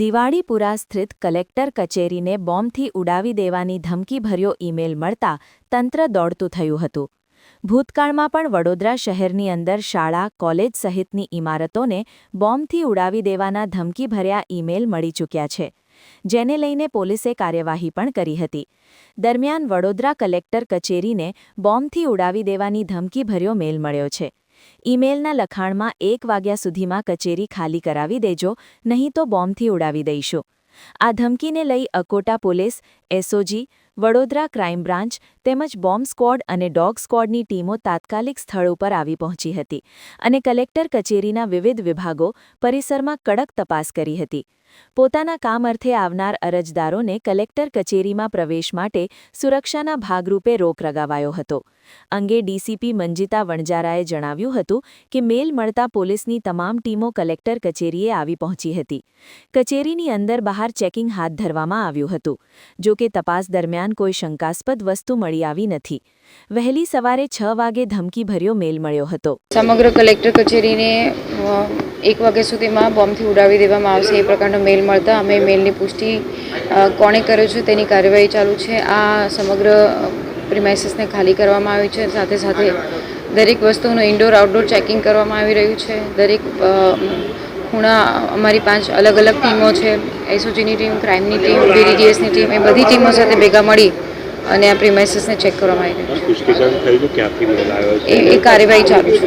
દિવાળીપુરા સ્થિત કલેક્ટર કચેરીને બોમ્બથી ઉડાવી દેવાની ધમકીભર્યો ઈમેલ મળતા તંત્ર દોડતું થયું હતું. ભૂતકાળમાં પણ વડોદરા શહેરની અંદર શાળા, કોલેજ સહિતની ઇમારતોને બોમ્બથી ઉડાવી દેવાના ધમકીભર્યા ઈમેલ મળી ચૂક્યા છે, જેને લઈને પોલીસે કાર્યવાહી પણ કરી હતી. દરમિયાન વડોદરા કલેક્ટર કચેરીને બોમ્બથી ઉડાવી દેવાની ધમકીભર્યો મેલ મળ્યો છે. ઈમેલના લખાણમાં, એક વાગ્યા સુધીમાં કચેરી ખાલી કરાવી દેજો, નહીં તો બોમ્બથી ઉડાવી દઈશું. આ ધમકીને લઈ Akota police, SOG Vadodara crime branch તેમજ બોમ્બ સ્ક્વોડ અને ડોગ સ્ક્વોડની ટીમો તાત્કાલિક સ્થળ ઉપર આવી પહોંચી હતી અને કલેક્ટર કચેરીના વિવિધ વિભાગો પરિસરમાં કડક તપાસ કરી હતી. પોતાના કામ અર્થે આવનાર અરજદારોને કલેક્ટર કચેરીમાં પ્રવેશ માટે સુરક્ષાના ભાગરૂપે રોક લગાવાયો હતો. અંગે ડીસીપી મંજિતા વણજારાએ જણાવ્યું હતું કે મેલ મળતા પોલીસની તમામ ટીમો કલેક્ટર કચેરીએ આવી પહોંચી હતી. કચેરીની અંદર બહાર ચેકિંગ હાથ ધરવામાં આવ્યું હતું. જો કે તપાસ દરમિયાન કોઈ શંકાસ્પદ વસ્તુ મળી આવી નથી. વહેલી સવારે છ વાગે ધમકીભર્યો મેલ મળ્યો હતો. સમગ્ર કલેક્ટર કચેરીને એક વાગ્યા સુધીમાં બોમ્બથી ઉડાવી દેવામાં આવશે એ પ્રકારનો મેલ મળતા અમે મેલની પુષ્ટિ કોણે કર્યો છે, તેની કાર્યવાહી ચાલુ છે. આ સમગ્ર પ્રિમાઇસીસને ખાલી કરવામાં આવી છે. સાથે સાથે દરેક વસ્તુનું ઇન્ડોર આઉટડોર ચેકિંગ કરવામાં આવી રહ્યું છે. દરેક ખૂણા અમારી પાંચ અલગ અલગ ટીમો છે. એસઓજીની ટીમ ક્રાઇમની ટીમ બીડીડીએસની ટીમ એ બધી ટીમો સાથે ભેગા મળી અને આ પ્રિમાઇસીસને ચેક કરવામાં આવી રહ્યું છે. એ કાર્યવાહી ચાલુ છે.